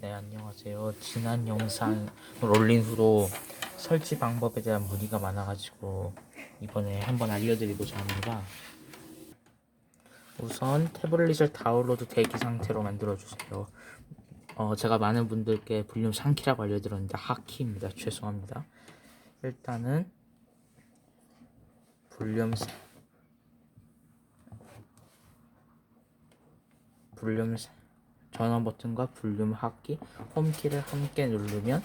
네, 안녕하세요. 지난 영상을 올린 후로 설치 방법에 대한 문의가 많아가지고 이번에 한번 알려드리고자 합니다. 우선 태블릿을 다운로드 대기 상태로 만들어주세요. 어, 제가 많은 분들께 볼륨 상키라고 알려드렸는데 하키입니다. 죄송합니다. 일단은 볼륨 사- 볼륨 사- 전원 버튼과 볼륨 하기, 홈키를 함께 누르면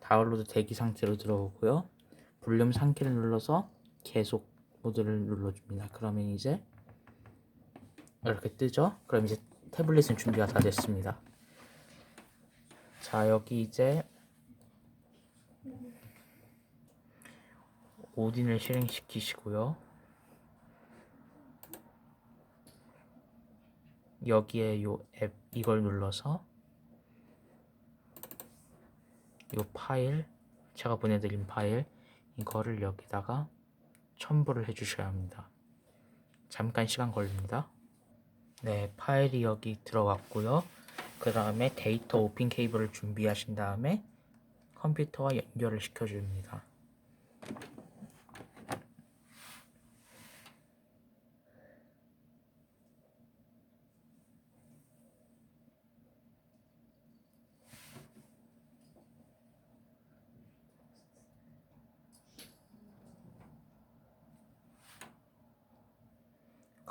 다운로드 대기 상태로 들어오고요. 볼륨 상키를 눌러서 계속 모드를 눌러줍니다. 그러면 이제 이렇게 뜨죠? 그럼 이제 태블릿은 준비가 다 됐습니다. 자, 여기 이제 오딘을 실행시키시고요. 여기에 요 앱 이걸 눌러서 요 파일 제가 보내드린 파일 이거를 여기다가 첨부를 해주셔야 합니다. 잠깐 시간 걸립니다. 네, 파일이 여기 들어왔고요. 그 다음에 데이터 오핀 케이블을 준비하신 다음에 컴퓨터와 연결을 시켜줍니다.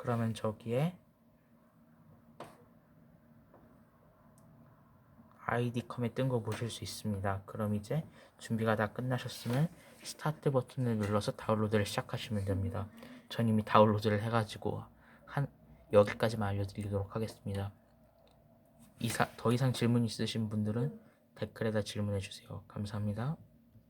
그러면 저기에 아이디 컴에 뜬 거 보실 수 있습니다. 그럼 이제 준비가 다 끝나셨으면 스타트 버튼을 눌러서 다운로드를 시작하시면 됩니다. 전 이미 다운로드를 해가지고 한 여기까지만 알려드리도록 하겠습니다. 이사, 더 이상 질문 있으신 분들은 댓글에다 질문해 주세요. 감사합니다.